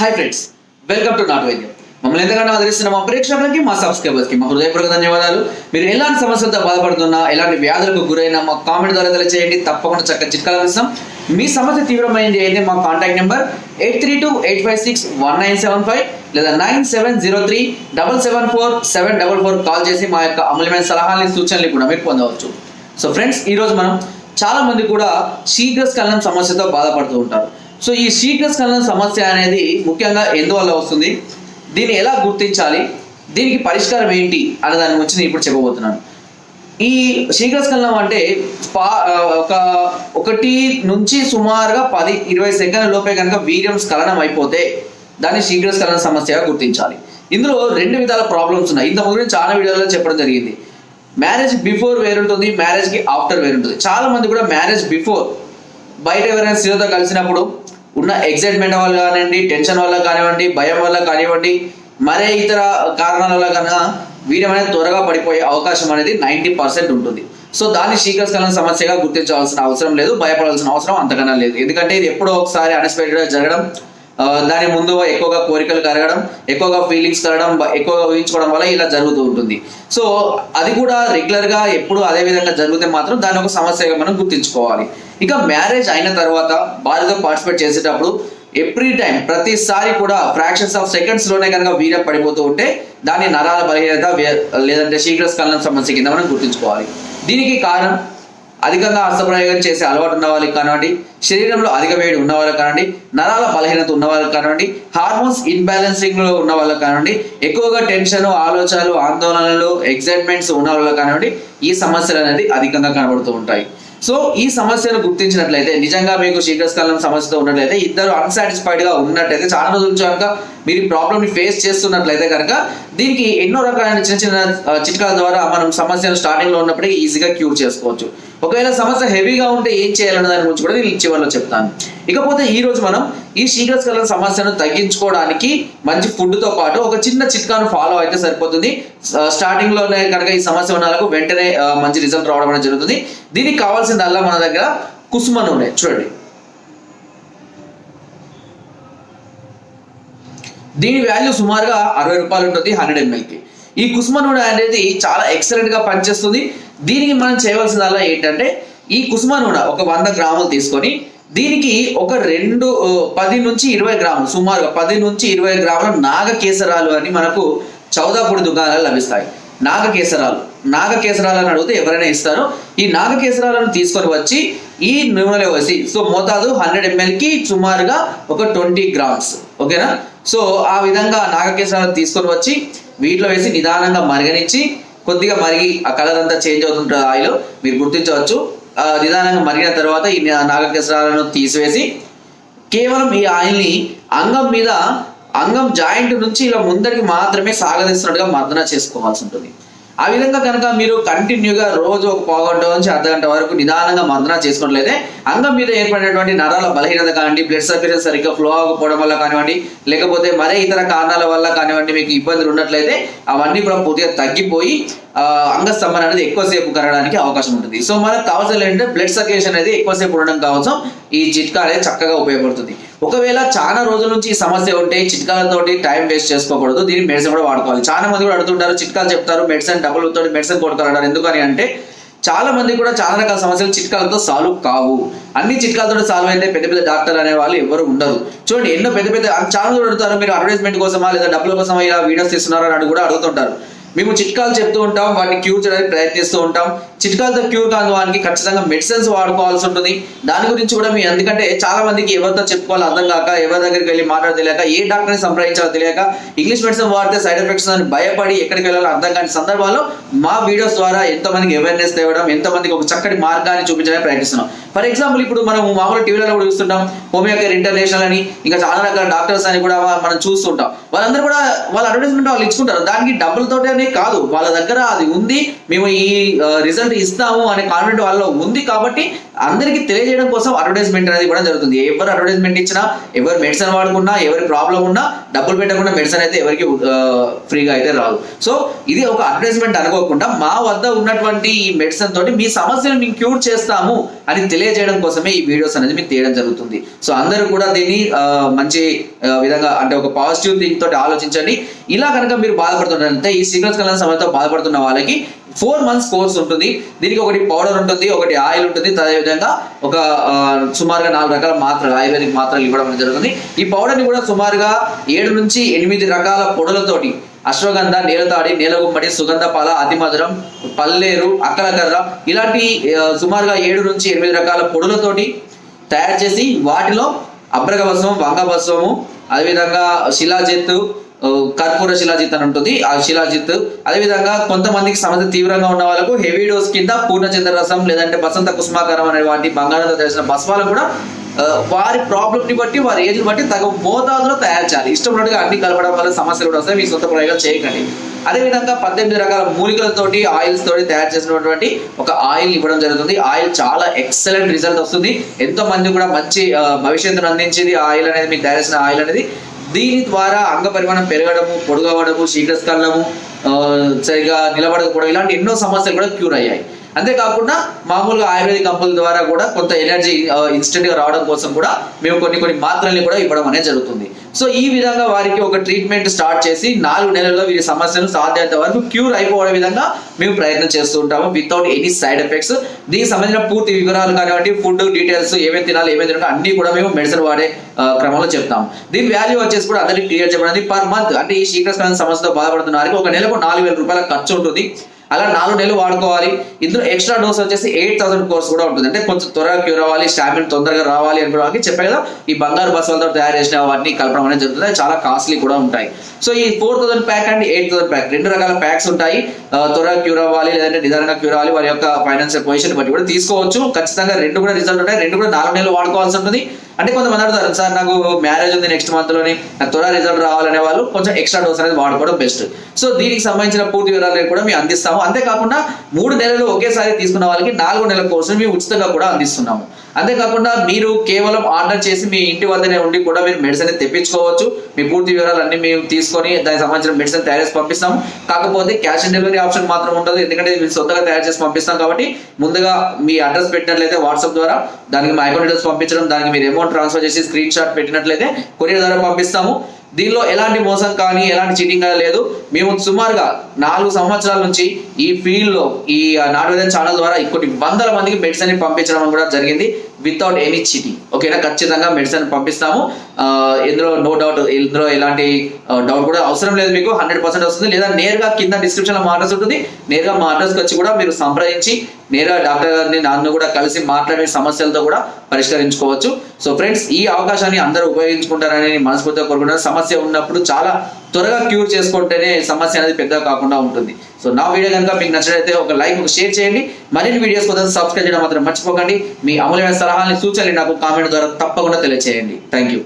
Hi friends welcome to నాట్ వైద్యం మమ్మల్ని ఎంతగానో ఆదరిస్తున్న మా ప్రేక్షకులకి మా సబ్స్క్రైబర్స్కి మా హృదయపూర్వక ధన్యవాదాలు. మీరు ఎలాంటి సమస్యలతో బాధపడుతున్నా ఎలాంటి వ్యాధులకు గురైనా మా కామెంట్ ద్వారా తెలియజేయండి తప్పకుండా చక్కగా చిట్కాలు అందిస్తాం. మీ సమస్య తీవ్రమైంది అయితే మా contact number eight three two eight five six one nine seven five లేదా nine seven zero three double seven four seven double four call చేసి మా యొక్క అమూల్యమైన సలహాలని సూచనలు కూడా మీరు పొందవచ్చు. సో ఫ్రెండ్స్ ఈరోజు మనం చాలా మంది కూడా శీఘ్రస్ఖలనం సమస్యతో బాధపడుతూ ఉంటారు. సో ఈ శీఘ్రస్ఖలనం సమస్య అనేది ముఖ్యంగా ఎందువల్ల వస్తుంది? దీన్ని ఎలా గుర్తించాలి? దీనికి పరిష్కారం ఏంటి? అనే దాని గురించి నేను ఇప్పుడు చెప్పబోతున్నాను. ఈ శీఘ్రస్ఖలనం అంటే పా ఒక ఒకటి నుంచి సుమారుగా పది ఇరవై సెకండ్ల లోపే కనుక వీర్యం స్ఖలనం అయిపోతే దాన్ని శీఘ్రస్ఖలన సమస్యగా గుర్తించాలి. ఇందులో రెండు విధాల ప్రాబ్లమ్స్ ఉన్నాయి. ఇంత గురించి చాలా వీడియోలో చెప్పడం జరిగింది. మ్యారేజ్ బిఫోర్ వేరుంటుంది మ్యారేజ్కి ఆఫ్టర్ వేరుంటుంది. చాలా మంది కూడా మ్యారేజ్ బిఫోర్ బయట ఎవరైనా స్త్రీలతో కలిసినప్పుడు ఉన్న ఎగ్జైట్మెంట్ వల్ల కానివ్వండి టెన్షన్ వల్ల కానివ్వండి భయం వల్ల కానివ్వండి మరే ఇతర కారణాల వల్ల కనుక వీరమైన త్వరగా పడిపోయే అవకాశం అనేది నైంటీ పర్సెంట్ ఉంటుంది. సో దాన్ని శీఘ్రకాలం సమస్యగా గుర్తించవలసిన అవసరం లేదు భయపడాల్సిన అవసరం అంతకన్నా లేదు. ఎందుకంటే ఇది ఎప్పుడో ఒకసారి అన్ఎక్స్పెక్టెడ్గా జరగడం దాని ముందు ఎక్కువగా కోరికలు కరగడం ఎక్కువగా ఫీలింగ్స్ కలగడం ఎక్కువగా ఊహించుకోవడం వల్ల ఇలా జరుగుతూ ఉంటుంది. సో అది కూడా రెగ్యులర్గా ఎప్పుడు అదే విధంగా జరిగితే మాత్రం దాని ఒక సమస్యగా మనం గుర్తించుకోవాలి. ఇక మ్యారేజ్ అయిన తర్వాత భార్యతో పార్టిసిపేట్ చేసేటప్పుడు ఎవ్రీ టైం ప్రతిసారి కూడా ఫ్రాక్షన్స్ ఆఫ్ సెకండ్స్లోనే కనుక వీర పడిపోతూ ఉంటే దాని నరాల బలహీనత లేదంటే లేదంటే శీఘ్రస్ఖలనం సమస్య కింద మనం గుర్తించుకోవాలి. దీనికి కారణం అధికంగా హస్తప్రయోగం చేసే అలవాటు ఉన్న వాళ్ళకి కానివ్వండి శరీరంలో అధిక వేడి ఉన్న వాళ్ళకి కానివ్వండి నరాల బలహీనత ఉన్న వాళ్ళకి కానివ్వండి హార్మోన్స్ ఇన్బ్యాలెన్సింగ్లో ఉన్న వాళ్ళకి కానివ్వండి ఎక్కువగా టెన్షన్ ఆలోచనలు ఆందోళనలు ఎగ్జైట్మెంట్స్ ఉన్న వాళ్ళకి కానివ్వండి ఈ సమస్యలు అనేది అధికంగా కనబడుతూ ఉంటాయి. సో ఈ సమస్యను గుర్తించినట్లయితే నిజంగా మీకు శీఘ్రస్కాలం సమస్యతో ఉన్నట్లయితే ఇద్దరు అన్సాటిస్ఫైడ్గా ఉన్నట్లయితే చాలా రోజుల నుంచి కనుక మీరు ఈ ప్రాబ్లమ్ని ఫేస్ చేస్తున్నట్లయితే కనుక దీనికి ఎన్నో రకాలైన చిన్న చిన్న చిట్కాల ద్వారా మనం సమస్యను స్టార్టింగ్లో ఉన్నప్పటికీ ఈజీగా క్యూర్ చేసుకోవచ్చు. ఒకవేళ సమస్య హెవీగా ఉంటే ఏం చేయాలన్న దాని గురించి కూడా నేను చివరిలో చెప్తాను. ఇకపోతే ఈ రోజు మనం ఈ శీఘ్రస్ఖలన సమస్యను తగ్గించుకోవడానికి మంచి ఫుడ్తో పాటు ఒక చిన్న చిట్కాను ఫాలో అయితే సరిపోతుంది. స్టార్టింగ్లోనే కనుక ఈ సమస్య ఉన్న వెంటనే మంచి రిజల్ట్ రావడం అనేది జరుగుతుంది. దీనికి కావాల్సిందల్లా మన దగ్గర కుసుమ నూనె. చూడండి. దీని వాల్యూ సుమారుగా అరవై రూపాయలు ఉంటుంది హండ్రెడ్ ఎంఎల్కి ఈ కుసుమ నూనె అనేది చాలా ఎక్సలెంట్గా పనిచేస్తుంది. దీనికి మనం చేయవలసిందల్లా ఏంటంటే ఈ కుసుమ నూనె ఒక వంద గ్రాములు తీసుకొని దీనికి ఒక రెండు పది నుంచి ఇరవై గ్రాములు సుమారుగా పది నుంచి ఇరవై గ్రాముల నాగ కేసరాలు అని మనకు చౌదాపూడి దుకాణాలు లభిస్తాయి. నాగ కేసరాలు నాగ కేసరాలను అని అడిగితే ఎవరైనా ఇస్తారు ఈ నాగ కేసరాలను తీసుకొని వచ్చి ఈ నూనెలో వేసి సో మోతాదు హండ్రెడ్ ఎంఎల్కి సుమారుగా ఒక ట్వంటీ గ్రామ్స్ ఓకేనా? సో ఆ విధంగా నాగకేశాలను తీసుకొని వచ్చి వీటిలో వేసి నిదానంగా మరగనిచ్చి కొద్దిగా మరిగి ఆ కలర్ అంతా చేంజ్ అవుతుంటుంది ఆయిల్ మీరు గుర్తించవచ్చు. ఆ నిదానంగా మరిగిన తర్వాత ఈ నాగకేశరాలను తీసివేసి కేవలం ఈ ఆయిల్ని అంగం మీద అంగం జాయింట్ నుంచి ఇలా ముందరికి మాత్రమే సాగదీస్తున్నట్టుగా మర్దన చేసుకోవాల్సి ఉంటుంది. ఆ విధంగా కనుక మీరు కంటిన్యూగా రోజు ఒక పావుగంట నుంచి అర్ధగంట వరకు నిదానంగా మర్దన చేసుకున్నట్లయితే అంగం మీద ఏర్పడినటువంటి నరాల బలహీనత కానివ్వండి బ్లడ్ సర్క్యులేషన్ సరిగ్గా ఫ్లో అవ్వకపోవడం వల్ల కానివ్వండి లేకపోతే మరే ఇతర కారణాల వల్ల కానివ్వండి మీకు ఇబ్బందులు ఉన్నట్లయితే అవన్నీ కూడా పూర్తిగా తగ్గిపోయి ఆ, అంగస్తంభన అనేది ఎక్కువసేపు కరగడానికి అవకాశం ఉంటుంది. సో మనకు కావాల్సిన ఏంటంటే బ్లడ్ సర్క్యులేషన్ అనేది ఎక్కువసేపు ఉండడం కావచ్చు. ఈ చిట్కా అనేది చక్కగా ఉపయోగపడుతుంది. ఒకవేళ చాలా రోజుల నుంచి ఈ సమస్య ఉంటే చిట్కాలతో చిట్కాలతోటి టైం వేస్ట్ చేసుకోకూడదు దీన్ని మెడిసిన్ కూడా వాడుకోవాలి. చాలా మంది కూడా అడుగుతుంటారు చిట్కాలు చెప్తారు మెడిసిన్ డబ్బులు తోటి మెడిసిన్ కొడుతారు ఎందుకని అంటే చాలా మంది కూడా చాలా రకాల సమస్యలు చిట్కాలతో సాల్వ్ కావు. అన్ని చిట్కాలతో సాల్వ్ అయితే పెద్ద పెద్ద డాక్టర్ అనే వాళ్ళు ఎవరు ఉండరు. చూడండి ఎన్నో పెద్ద పెద్ద చాలా మంది అడుగుతారు మీరు అడ్వర్టైజ్మెంట్ కోసమా లేదా డబ్బుల కోసమా ఇలా వీడియోస్ తీస్తున్నారా అని కూడా అడుగుతుంటారు. మేము చిట్కాలు చెప్తూ ఉంటాం వాటిని క్యూర్ చేయడానికి ప్రయత్నిస్తూ ఉంటాం. చిట్కాలతో క్యూర్ కాని వారికి ఖచ్చితంగా మెడిసిన్స్ వాడుకోవాల్సి ఉంటుంది. దాని గురించి కూడా మీ ఎందుకంటే చాలా మందికి ఎవరితో చెప్పుకోవాలో అర్థం కాక ఎవరి దగ్గరికి వెళ్ళి మాట్లాడ తెలియక ఏ డాక్టర్ని సంప్రదించాలో తెలియక ఇంగ్లీష్ మెడిసిన్ వాడితే సైడ్ ఎఫెక్ట్స్ అని భయపడి ఎక్కడికి వెళ్ళాలో అర్థం కాని సందర్భాల్లో మా వీడియోస్ ద్వారా ఎంతో మందికి అవేర్నెస్ తేవడం ఎంతో మందికి ఒక చక్కటి మార్గాన్ని చూపించడానికి ప్రయత్నిస్తున్నాం. ఫర్ ఎగ్జాంపుల్ ఇప్పుడు మనం మామూలు టీవీలలో కూడా చూస్తుంటాం హోమియోకేర్ ఇంటర్నేషనల్ అని ఇంకా చాలా రకాల డాక్టర్స్ అని కూడా మనం చూస్తుంటాం. వాళ్ళందరూ కూడా వాళ్ళ అడ్వర్టైజ్మెంట్ వాళ్ళు ఇచ్చుకుంటారు. దానికి డబ్బులతోటే కాదు వాళ్ళ దగ్గర అది ఉంది మేము ఈ రిజల్ట్ ఇస్తాము అనే కాన్ఫిడెంట్ వాళ్ళలో ఉంది కాబట్టి అందరికీ తెలియజేయడం కోసం అడ్వర్టైజ్మెంట్ అనేది కూడా జరుగుతుంది. ఎవరు అడ్వర్టైజ్మెంట్ ఇచ్చినా ఎవరు మెడిసిన్ వాడుకున్నా ఎవరి ప్రాబ్లం ఉన్నా డబ్బులు పెట్టకుండా మెడిసిన్ అయితే ఎవరికి ఫ్రీగా అయితే రాదు. సో ఇది ఒక అడ్వర్టైజ్మెంట్ అనుకోకుండా మా వద్ద ఉన్నటువంటి ఈ మెడిసిన్ తోటి మీ సమస్యను మేము క్యూర్ చేస్తాము అని తెలియజేయడం కోసమే ఈ వీడియోస్ అనేది మీకు తీయడం జరుగుతుంది. సో అందరూ కూడా దీన్ని మంచి విధంగా అంటే ఒక పాజిటివ్ థింగ్ తోటి ఆలోచించండి. ఇలా కనుక మీరు బాధపడుతున్నారంటే ఈ సిగ్నల్ కలర్ సమయంతో బాధపడుతున్న వాళ్ళకి ఫోర్ మంత్స్ కోర్స్ ఉంటుంది. దీనికి ఒకటి పౌడర్ ఉంటుంది ఒకటి ఆయిల్ ఉంటుంది. అదే విధంగా ఒక సుమారుగా నాలుగు రకాల మాత్రలు ఆయుర్వేదిక్ మాత్రలు ఇవ్వడం జరుగుతుంది. ఈ పౌడర్ని కూడా సుమారుగా ఏడు నుంచి ఎనిమిది రకాల పొడులతోటి అశ్వగంధ నేలతాడి నేలగుమ్మడి సుగంధ పాల అతిమధురం పల్లేరు అక్కలకర్ర ఇలాంటి సుమారుగా ఏడు నుంచి ఎనిమిది రకాల పొడులతోటి తయారు చేసి వాటిలో అబ్రగ భస్వం వంగ భస్వము అదేవిధంగా శిలాజెత్తు కర్పూర శిలాజిత్ అని ఉంటుంది. ఆ శిలాజిత్ అదేవిధంగా కొంతమందికి సమస్య తీవ్రంగా ఉన్న వాళ్ళకు హెవీ డోస్ కింద పూర్ణచంద్ర రసం లేదంటే బసంత కుసుమాకరం అనే వాటి బంగారంతో తెలిసిన బస్వాలు కూడా వారి ప్రాబ్లమ్ని బట్టి వారి ఏజ్ని బట్టి తగు మోతాదులో తయారు చేయాలి. ఇష్టం ఉన్నట్టుగా అన్ని కలపడం వల్ల సమస్యలు కూడా వస్తాయి. మీ సొంత ప్రయోగాలు చేయకండి. అదేవిధంగా పద్దెనిమిది రకాల మూలికలతోటి ఆయిల్స్ తోటి తయారు చేసినటువంటి ఒక ఆయిల్ ఇవ్వడం జరుగుతుంది. ఆయిల్ చాలా ఎక్సలెంట్ రిజల్ట్ వస్తుంది. ఎంతో మంది కూడా మంచి భవిష్యత్తును అందించింది ఆ ఆయిల్ అనేది మీకు తయారు చేసిన ఆయిల్ అనేది. దీని ద్వారా అంగ పరిమాణం పెరగడము పొడుగవడము శీఘ్రస్కలము సరిగా నిలబడకపోవడం ఇలాంటి ఎన్నో సమస్యలు కూడా క్యూర్ అయ్యాయి. అంతేకాకుండా మామూలుగా ఆయుర్వేదిక్ కంపెనీల ద్వారా కూడా కొంత ఎనర్జీ ఇన్స్టెంట్గా రావడం కోసం కూడా మేము కొన్ని కొన్ని మాత్రల్ని కూడా ఇవ్వడం అనేది జరుగుతుంది. సో ఈ విధంగా వారికి ఒక ట్రీట్మెంట్ స్టార్ట్ చేసి నాలుగు నెలల్లో వీరి సమస్యలు సాధ్యత వరకు క్యూర్ అయిపోవడం విధంగా మేము ప్రయత్నం చేస్తూ ఉంటాము వితౌట్ ఎనీ సైడ్ ఎఫెక్ట్స్ దీనికి సంబంధించిన పూర్తి వివరాలు కానివ్వండి ఫుడ్ డీటెయిల్స్ ఏమేమి తినాలి ఏమేమి తినాలి అన్ని కూడా మేము మెడిసిన్ వాడే క్రమంలో చెప్తాం దీని వాల్యూ వచ్చేసి కూడా అందరికి క్లియర్ చెప్పడానికి పర్ మంత్ అంటే ఈ శీఘ్రస్కరణ సమస్యతో బాధపడుతున్న వారికి ఒక నెలకు నాలుగు వేల రూపాయల ఖర్చు ఉంటుంది. అలా నాలుగు నెలలు వాడుకోవాలి. ఇందులో ఎక్స్ట్రా డోస్ వచ్చేసి ఎయిట్ థౌసండ్ కోర్స్ కూడా ఉంటుంది. అంటే కొంచెం త్వరగా క్యూర్ అవ్వాలి స్టామిన్ తొందరగా రావాలి అనుకోవడానికి చెప్పే కదా ఈ బంగారు బస్సులతో తయారు చేసిన వాటిని కలపడం అనేది జరుగుతుంది. చాలా కాస్ట్లీ కూడా ఉంటాయి. సో ఈ four thousand pack and eight thousand pack రెండు రకాల ప్యాక్స్ ఉంటాయి. త్వరగా క్యూర్ అవ్వాలి లేదంటే నిదానంగా క్యూర్ అవ్వాలి వారి యొక్క ఫైనాన్షియల్ పొజిషన్ బట్టి కూడా తీసుకోవచ్చు. ఖచ్చితంగా రెండు కూడా రిజల్ట్ ఉంటాయి రెండు కూడా నాలుగు నెలలు వాడుకోవాల్సి ఉంటుంది. అంటే కొంతమంది అడుగుతారు సార్ నాకు మ్యారేజ్ ఉంది నెక్స్ట్ మంత్లోని నాకు త్వరగా రిజల్ట్ రావాలనే వాళ్ళు కొంచెం ఎక్స్ట్రా డోస్ అనేది వాడుకోవడం బెస్ట్ సో దీనికి సంబంధించిన పూర్తి వివరాలు కూడా మేము అందిస్తాము. అంతేకాకుండా మూడు నెలలు ఒకేసారి తీసుకున్న వాళ్ళకి నాలుగు నెలల కోర్సు మేము ఉచితంగా కూడా అందిస్తున్నాము. అంతేకాకుండా మీరు కేవలం ఆర్డర్ చేసి మీ ఇంటి వద్దనే ఉండి కూడా మీరు మెడిసిన్ తెప్పించుకోవచ్చు. మీ పూర్తి వివరాలు అన్ని మేము తీసుకొని దానికి సంబంధించిన మెడిసిన్ తయారు చేసి పంపిస్తాం కాకపోతే క్యాష్ ఆన్ డెలివరీ ఆప్షన్ మాత్రం ఉండదు. ఎందుకంటే మీరు సొంతగా తయారు చేసి పంపిస్తాం కాబట్టి ముందుగా మీ అడ్రస్ పెట్టినట్లయితే వాట్సాప్ ద్వారా దానికి మా అకౌంట్ డీటెయిల్స్ పంపించడం దానికి మీరు అమౌంట్ ట్రాన్స్ఫర్ చేసి స్క్రీన్ షాట్ పెట్టినట్లయితే కొరియర్ ద్వారా పంపిస్తాము. దీనిలో ఎలాంటి మోసం కానీ ఎలాంటి చీటింగ్ కానీ లేదు. మేము సుమారుగా నాలుగు సంవత్సరాల నుంచి ఈ ఫీల్డ్లో ఈ నాటువేదన ఛానల్ ద్వారా కొన్ని వందల మందికి మెడిసిన్ పంపించడం కూడా జరిగింది వితౌట్ ఎనీ చీటింగ్. ఓకేనా? ఖచ్చితంగా మెడిసిన్ పంపిస్తాము. ఇందులో నో డౌట్ ఇందులో ఎలాంటి డౌట్ కూడా అవసరం లేదు మీకు. హండ్రెడ్ పర్సెంట్ వస్తుంది. లేదా నేరుగా కింద డిస్క్రిప్షన్లో మా అడ్రస్ ఉంటుంది. నేరుగా మా అడ్రస్కి వచ్చి కూడా మీరు సంప్రదించి నేరుగా డాక్టర్ గారిని నన్ను కూడా కలిసి మాట్లాడే సమస్యలతో కూడా పరిష్కరించుకోవచ్చు. సో ఫ్రెండ్స్ ఈ అవకాశాన్ని అందరూ ఉపయోగించుకుంటారని మనస్ఫూర్తిగా కోరుకుంటారు సమస్య ఉన్నప్పుడు చాలా త్వరగా క్యూర్ చేసుకుంటేనే సమస్య అనేది పెద్దగా కాకుండా ఉంటుంది. సో నా వీడియో కనుక మీకు నచ్చినట్లయితే ఒక లైక్ ఒక షేర్ చేయండి. మరిన్ని వీడియోస్ కోసం సబ్స్క్రైబ్ చేయడం మాత్రం మర్చిపోకండి. మీ అమూల్యమైన సలహాలని సూచనలు నాకు కామెంట్ ద్వారా తప్పకుండా తెలియజేయండి థ్యాంక్ యూ